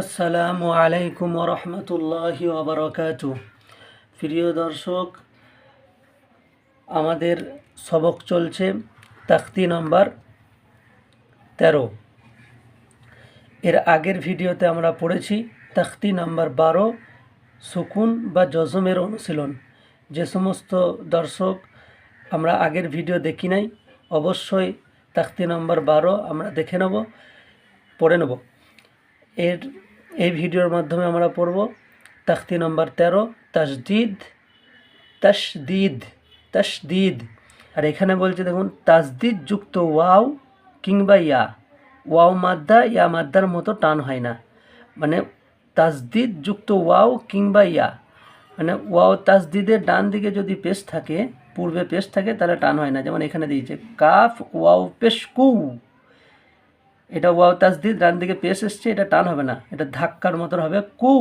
আসসালামু আলাইকুম রহমতুল্লাহি ওবরকাত প্রিয় দর্শক, আমাদের সবক চলছে তাখতি নম্বর তেরো। এর আগের ভিডিওতে আমরা পড়েছি তাখতি নম্বর বারো, সুকুন বা জজমের অনুশীলন। যে সমস্ত দর্শক আমরা আগের ভিডিও দেখি নাই, অবশ্যই তাখতি নম্বর বারো আমরা দেখে নেব, পড়ে নেব। এর এই ভিডিওর মাধ্যমে আমরা পড়ব তাখতি নম্বর তেরো, তাসদিদ তাসদিদ তাসদিদ। আর এখানে বলছে দেখুন, তাসদিদ যুক্ত ওয়াও কিংবা ইয়া। ওয়াও মাদ্দা, ইয়া মাদ্দার মতো টান হয় না। মানে তাসদিদ যুক্ত ওয়াও কিংবা ইয়া। মানে ওয়াও তাসদিদের ডান দিকে যদি পেশ থাকে, পূর্বে পেশ থাকে, তাহলে টান হয় না। যেমন এখানে দিয়েছে, কাফ ওয়াও পেশ কু। এটা ওয়াও তাসদিদ ডান দিকে পেশ এসছে, এটা টান হবে না। এটা ধাক্কার মতন হবে। কু,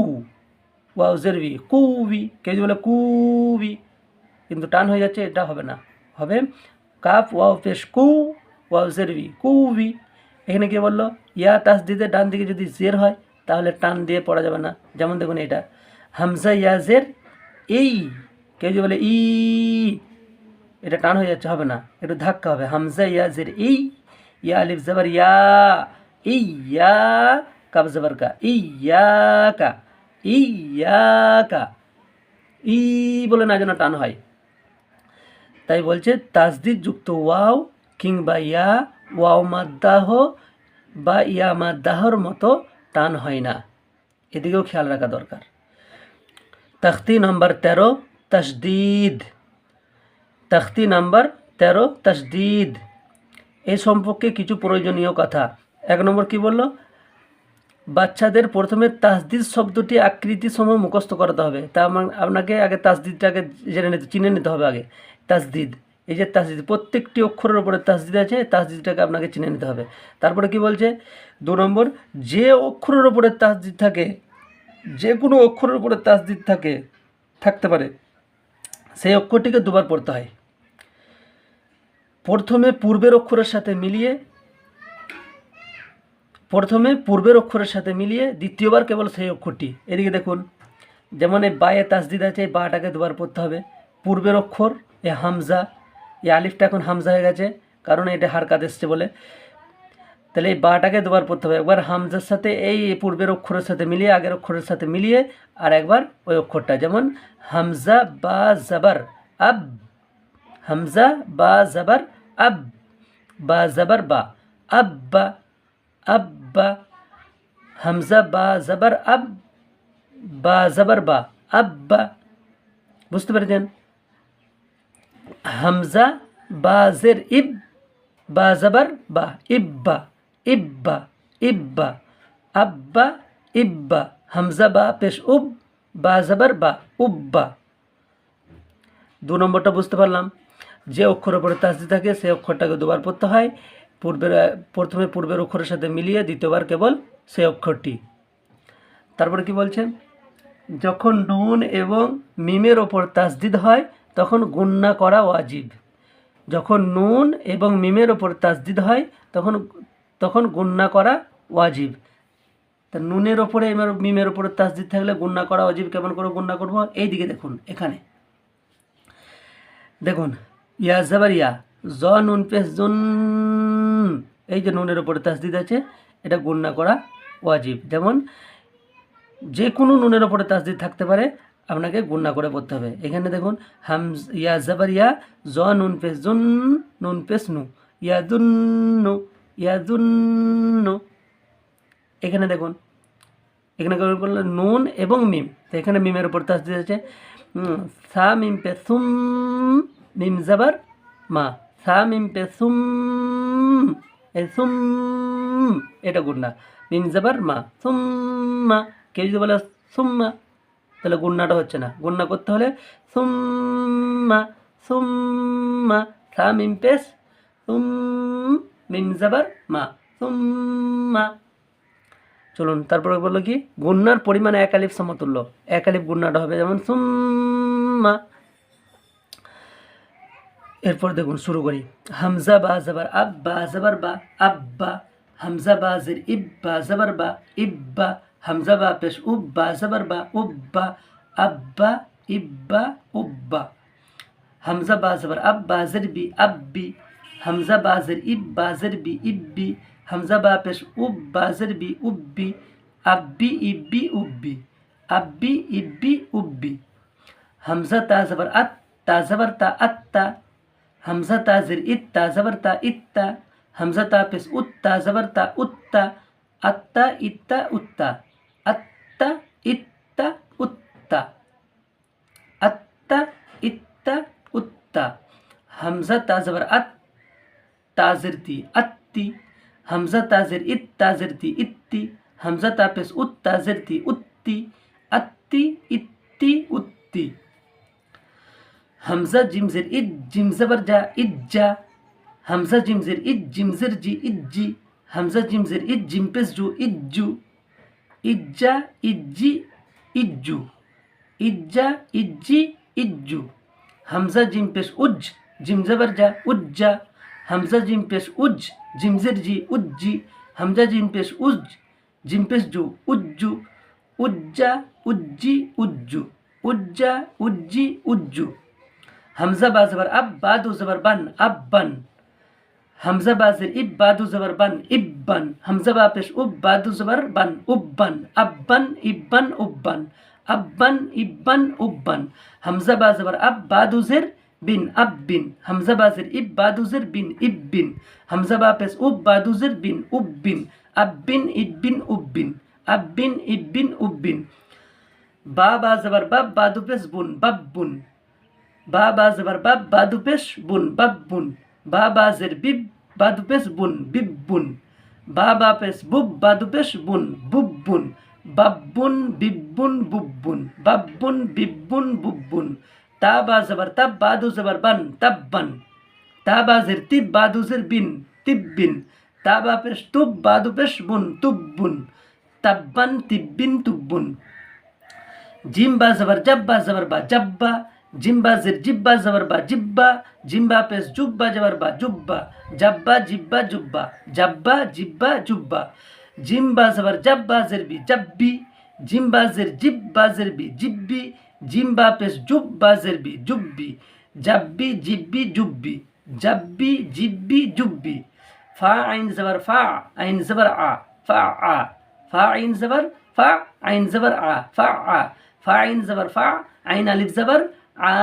ওয়াও জেরবি কুবি কেউ যদি বলে কুবি কিন্তু টান হয়ে যাচ্ছে, এটা হবে না। হবে কাপ, ওয়াও পেশ কু, ওয়াও জেরবি কুবি এখানে কি বলল? ইয়া তাস তাসদিদের ডান দিকে যদি জের হয়, তাহলে টান দিয়ে পড়া যাবে না। যেমন দেখুন এটা। হামজা ইয়া জের, এই, কেউ যদি বলে ই, এটা টান হয়ে যাচ্ছে, হবে না। একটু ধাক্কা হবে। হামজা ইয়া জের, এই। ইয়া আলিফ জবর ইয়া ইয়া কাব জবর কা ইয়া কা ইয়া কা ই বলে না যেন টান হয়। তাই বলছে তাসদিদ যুক্ত ওয়াও কিংবা ইয়া, ওয়াও মাদ্দাহ বা ইয়া মাদ্দাহর মতো টান হয় না। এদিকেও খেয়াল রাখা দরকার। তখতি নম্বর তেরো তসদিদ তখতি নম্বর তেরো তসদিদ এই সম্পর্কে কিছু প্রয়োজনীয় কথা। এক নম্বর কি বলল? বাচ্চাদের প্রথমে তাসদিদ শব্দটি আকৃতি সময় মুখস্থ করাতে হবে। তা আপনাকে আগে তাসদিদটাকে জেনে নিতে, চিনে নিতে হবে আগে। তাসদিদ, এই যে তাসদিদ, প্রত্যেকটি অক্ষরের উপরে তাসদিদ আছে, তাসদিদটাকে আপনাকে চিনে নিতে হবে। তারপরে কি বলছে? দু নম্বর, যে অক্ষরের উপরে তাসদিদ থাকে, যে কোনো অক্ষরের উপরে তাসদিদ থাকে, থাকতে পারে। সেই অক্ষরটিকে দুবার পড়তে হয়। প্রথমে পূর্বের অক্ষরের সাথে মিলিয়ে, প্রথমে পূর্বের অক্ষরের সাথে মিলিয়ে দ্বিতীয়বার কেবল সেই অক্ষরটি। এদিকে দেখুন, যেমন এই বায়ে তাসদিদ আছে, এই বাটাকে দুবার পড়তে হবে। পূর্বের অক্ষর, এ হামজা এই আলিফটা এখন হামজা হয়ে গেছে, কারণ এটা হারকাত এসছে বলে। তাহলে এই বাটাকে দুবার পড়তে হবে। একবার হামজার সাথে, এই পূর্বের অক্ষরের সাথে মিলিয়ে, আগের অক্ষরের সাথে মিলিয়ে, আর একবার ওই অক্ষরটা। যেমন, হামজা বা জাবার, আব, হামজা বা জাবার আব বা জাবার বা আব্বা আব্বা হামজা বা জাবার, আব বা জাবার বা আব্বা বুঝতে পেরেছেন হামজা বা জের ইব বা জাবার বা ইব্বা ইব্বা ইব্বা আব্বা ইব্বা হামজা বা পেশ উব বা জাবার বা উব্বা দু নম্বরটা বুঝতে পারলাম? যে অক্ষরের উপরে তাসদি থাকে, সেই অক্ষরটাকে দুবার পড়তে হয়। পূর্বের, প্রথমে পূর্বের অক্ষরের সাথে মিলিয়ে দ্বিতীয়বার কেবল সেই অক্ষরটি। তারপরে কি বলছেন? যখন নুন এবং মিমের ওপর তাসদিদ হয়, তখন গুন্না করা ওয়াজিব। যখন নুন এবং মিমের ওপর তাসদিদ হয়, তখন তখন গুন্না করা ওয়াজিব। তা নুনের ওপরে এবার মিমের ওপরে তাসদিদ থাকলে গুন্না করা ওয়াজিব, কেমন করে গুন্না করব? এই দিকে দেখুন, এখানে। দেখুন ইয়া জাবারিয়া, জ নুন পেশ জুন। এই যে নুনের ওপরে তাসদিদ আছে, এটা গুন্না করা ওয়াজিব। যেমন, যে কোনো নুনের ওপরে তাসদিদ থাকতে পারে, আপনাকে গুন্না করে পড়তে হবে। এখানে দেখুন হাম ইয়া জাবার ইয়া জ নুন পেশ জুন, নুন পেশ নু। ইয়া দুন্নু ইয়া দুন্নু এখানে দেখুন, এখানে কি বলল নুন এবং মিম। তো এখানে মিমের উপর তাসদিদ আছে সা মিম পে সুম মিম জাবার, মা। সা মিম পে সুম এই সুম, এটা গুন্না মিম জাবার, মা। সুম্মা কেউ যদি বলে সুম্মা তাহলে গুন্নাটা হচ্ছে না। গুন্না করতে হলে সুম্মা সুম্মা সা মিম পেশ সুম, মিম জাবার, মা। সুম্মা চলুন, তারপরে বলল কি? গুন্নার পরিমাণ এক আলিফ সমতুল্য। এক আলিফ গুন্নাটা হবে যেমন সুম্মা এরপর দেখুন, শুরু করি। হামজা বা জাবার আব্বা, জাবার বা আব্বা, হামজা বা জের ইব্বা, জাবার বা ইব্বা, হামজা বা পেশ উব্বা, জবর বা উব্বা, আব্বা, ইব্বা, উব্বা। হামজা বা জবর আব্বা জরবি আব্বি, হামজা বা জর ইব্বা জরবি ইব্বি, হামজা বা পেশ উব্বা জরবি উব্বি, আব্বি ইব্বি উব্বি, আব্বি ইব্বি উব্বি। হামজা তা জবর আত তা জবর তা আত্তা হামজা তা জের ইত্তা জবর তা ইত্তা হামজা তা পেশ উত্তা জবর তা উত্তা আত্তা ইত্তা উত্তা আত্তা ইত্তা উত্তা আত্তা ইত্তা উত্তা হামজা তা জবর আত তাজরতি আত্তি হামজা তাজের ইত তাজরতি ইত্তি হামজা তা পেশ উত তাজরতি উত্তি আত্তি ইত্তি উত্তি হামজা জিমজের ইদ জিম জবর যা ইজ্জা হামজা জিমজের ইদ জিমজের জি ইজ্জি হামজা জিমজের ইদ জিম পেশ জু ইজ্জু ইজ্জা ইজ্জি ইজ্জু ইজ্জা ইজ্জি ইজ্জু হামজা জিম পেশ উজ জিম জবর যা উজ্জা হামজা জিম পেশ উজ জিমজের জি উজ্জি হামজা জিম পেশ উজ জিম পেশ জু উজ্জু উজ্জা উজ্জি উজ্জু উজ্জা উজ্জি উজ্জু হামজা বা জবর আব বাদু জবর বান আব্বান হামজা বাজের ইব বাদু জবর বান ইব্বান হামজা বা পেশ উব বাদু জবর বান উব্বান আব্বান ইব্বান উব্বান আব্বান ইব্বান উব্বান হামজা বা জবর আব বাদু জের বিন আব্বিন হামজা বাজের ইব বাদু জের বিন ইব্বিন হামজা বা পেশ উব বাদু জের বিন উব্বিন আব্বিন ইব্বিন উব্বিন আব্বিন ইব্বিন উব্বিন বা বা জবর বাব বাদু পেশ বুন বাব্বুন বা বা জবর বাব বাদু পেশ বুন। বাব্বুন বা বা জের বিব পেশ বুন। বিব্বুন বা বা পেশ বুব বাদু পেশ বুন বুব্বুন বাব্বুন বিব্বুন বুব্বুন বাব্বুন বিব্বুন তা বা জবর তাব বাদু জবর বান। তাব্বান তা বা জের তিব বাদু জের বিন। তিব্বিন তা বা পেশ তুব বাদু পেশ বুন তুব্বুন তাব্বান তিব্বিন তুব্বুন জিম বা জবর জব্বা জবর বা জব্বা। জিম্বা জির জিব্বা জবর বা জিব্বা জিম্বা পেশ জুব্বা জবর বা জুব্বা জব্বা জিব্বা জুব্বা জব্বা জিব্বা জুব্বা জিম্বা জবর জব্বা জিরবি জব্বি জিম্বা জির জিব্বা জিরবি জিব্বি জিম্বা পেশ জুব্বা জিরবি জুব্বি জব্বি জিব্বি জুব্বি জব্বি জিব্বি জুব্বি ফা আইন জবর ফা আইন জবর আ ফা আ ফা আইন জবর ফা আইন জবর আ ফা আ ফা আইন জবর ফা আইন আলিফ জবর আ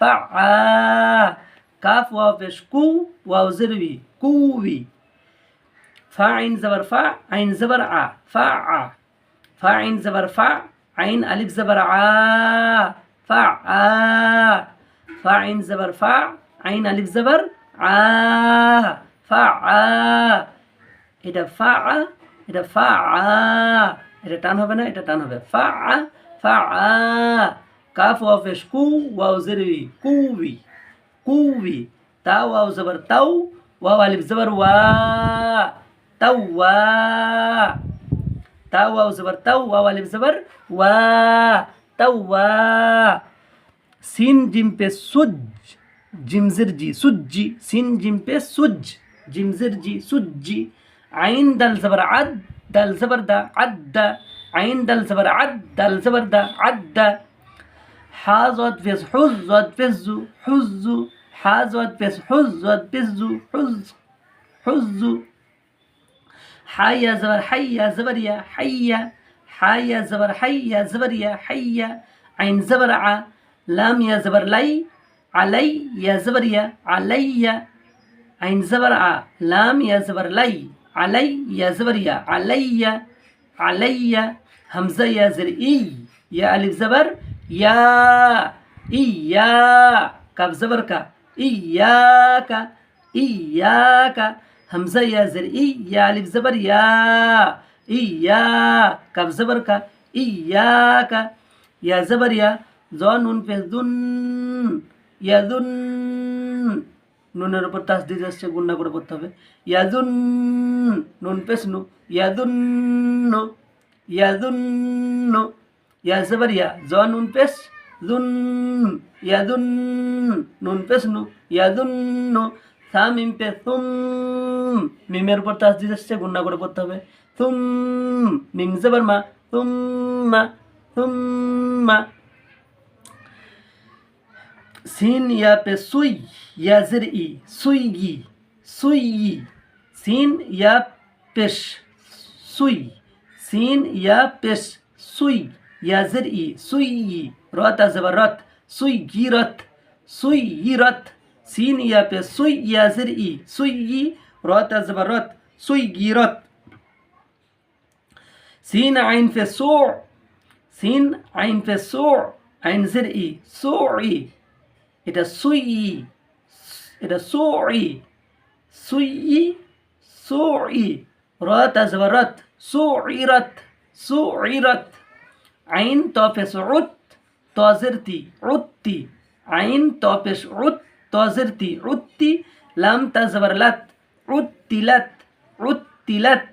ফা আ কাফ ওয়াও পেশ কু ওয়াও জিরবি কুবি ফা আইন জবর ফা আইন জবর আ ফা আ ফা আইন জবর ফা আইন আলিফ জবর আ ফা আ ফা আইন জবর ফা আইন আলিফ জবর আ ফা আ এটা ফা আ এটা ফা আ এটা টান হবে এটা টান হবে ফা আ ফা আ کاف وافش کو واو زروی کووی کووی تا واو زبر تو واو ألف زبر وا. تاو وا. تا واو زبر تو واو ألف زبر وا. تاو وا. سين جيم پہ سج جيم زر جی سج جی سین جیم سج جيم زر جی سج جی عین دل زبر عد دل زبر دا عد. عين دل زبر عد دل زبر دا عد. حازت فيز حزت فيزو حز حازت فيز حزت فيزو حز حز. حيا زبر حيا زبريا حيا. حيا زبر حيا زبريا حيا. عين زبر ع لام يا زبر لي علي يا زبريا علي. عين زبر ع لام يا زبر لي علي يا زبريا علي. علي. همزة يا زر يا ألف زبر. ইয়া ইয়া কাব জবর কা, ইয়া কা ইয়া কা, হামজা ইয়া জের, ইয়া আলিফ জবর ইয়া জবর কা, ইয়া কা, ইয়া জবর ইয়া জন নুন পে দুন ইয়াদুন নুনের উপর তাস দিয়ে আসছে, গুন্না করে পড়তে হবে ইয়াদুন নুন পেশ নু ইয়াদুন ইয়াদুন ইয়া হিসেবে ইয়া। জ, নুন পেশ জুন ইয়াদুন নুন পেশ নু। ইয়াদুন নু। সা মিম পে সুম মিমের উপর তাসদিদ আসছে গুন্না করে পড়তে হবে। সুম মিম জবর মা। সুম মা। সুম মা। সিন, ইয়া পে সুই। ইয়া জির ই। সুই গি সুই, ই। সিন, ইয়া পেশ সুই। সিন, ইয়া পেশ সুই। ইয়া জের ই সুই ই রত জবর রত সুই গিরত সুই গিরত সিন ইয়া পে সুই ইয়া জের ই সুই ই রত জবর রত সুই গিরত সিন আইন পে সু সিন আইন পে সু আইন জের ই সু ই সুই সুই রত আজবরত সুইরত সুইরত আইন আইন তফেস উত তজরতি, উত্তি। লাম তাজবরলত উত্তিলত উত্তিলত।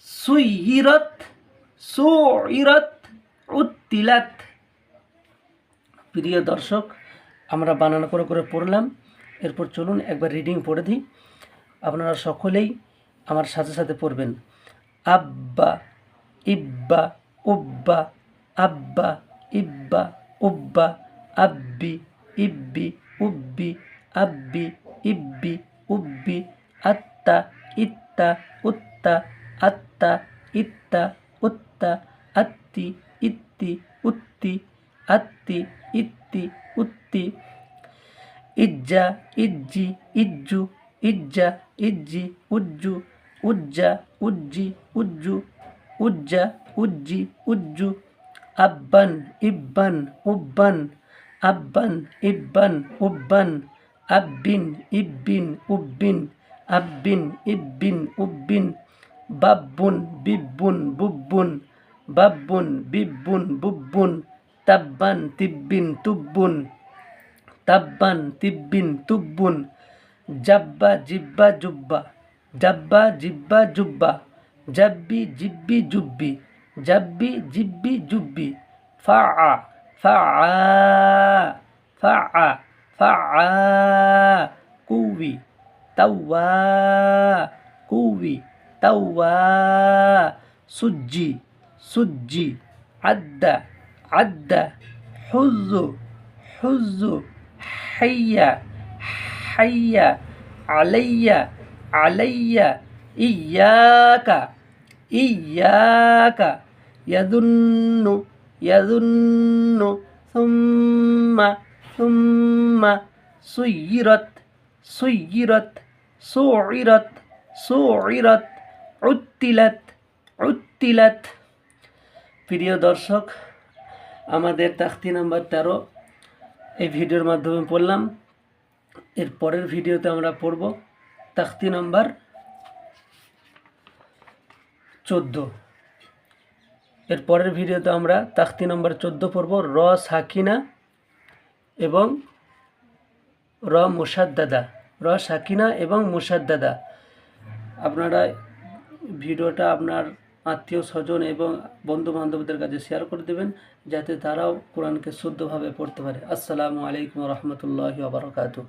সুইরত সুইরত, উত্তিলত। প্রিয় দর্শক, আমরা বানানো করে করে পড়লাম। এরপর চলুন একবার রিডিং পড়ে দিই। আপনারা সকলেই আমার সাথে সাথে পড়বেন। আব্বা, ইব্বা উব্বা আব্বা ইব্বা উব্বা আব্বি ইব্বি উব্বি আব্বি ইব্বি উব্বি আত্তা ইত্তা উত্তা আত্তা ইত্তা উত্তা আত্তি ইত্তি উত্তি আত্তি ইত্তি উত্তি ইজ্জা ইজ্জি ইজ্জু ইজ্জা ইজ্জি উজ্জু উজ্জা উজ্জি উজ্জু উজ্জা উজ্জি, উজ্জু, আব্বান, ইব্বান, উব্বান, আব্বান, ইব্বান, উব্বান, আব্বিন, ইব্বিন, উব্বিন, আব্বিন, ইব্বিন, উব্বিন, বাব্বুন, বিব্বুন, বুব্বুন, বাব্বুন, বিব্বুন, বুব্বুন, তাব্বান, তিব্বিন, তুব্বুন, তাব্বান, তিব্বিন, তুব্বুন, জাব্বা, জিব্বা, জুব্বা, জাব্বা, জিব্বা, জুব্বা, জাব্বি, জিব্বি, জুব্বি। جبي جبي جبي. فع فع فع فع قوي توا. قوي توا. سجي سجي. عدى عدى حز حز. حي حي. علي علي. إياك إياك. ইয়াদুন্নু ইয়াদুন্নু সুম্মা সুম্মা সুইরত সুইরত সুইরত সুইরত উত্তিলাত উত্তিলাত প্রিয় দর্শক, আমাদের তাখতি নাম্বার তেরো। এই ভিডিওর মাধ্যমে পড়লাম। এর পরের ভিডিওতে আমরা পড়ব তাখতি নাম্বার চোদ্দ। এর পরের ভিডিওতে আমরা তাখতি নম্বর চোদ্দ পড়ব, র সাকিনা এবং র মুসাদ্দাদা র সাকিনা এবং মুসাদ্দাদা আপনারা ভিডিওটা আপনার আত্মীয় স্বজন এবং বন্ধু বান্ধবদের কাছে শেয়ার করে দেবেন, যাতে তারাও কোরআনকে শুদ্ধভাবে পড়তে পারে। আসসালামু আলাইকুম রহমতুল্লাহ বারকাতু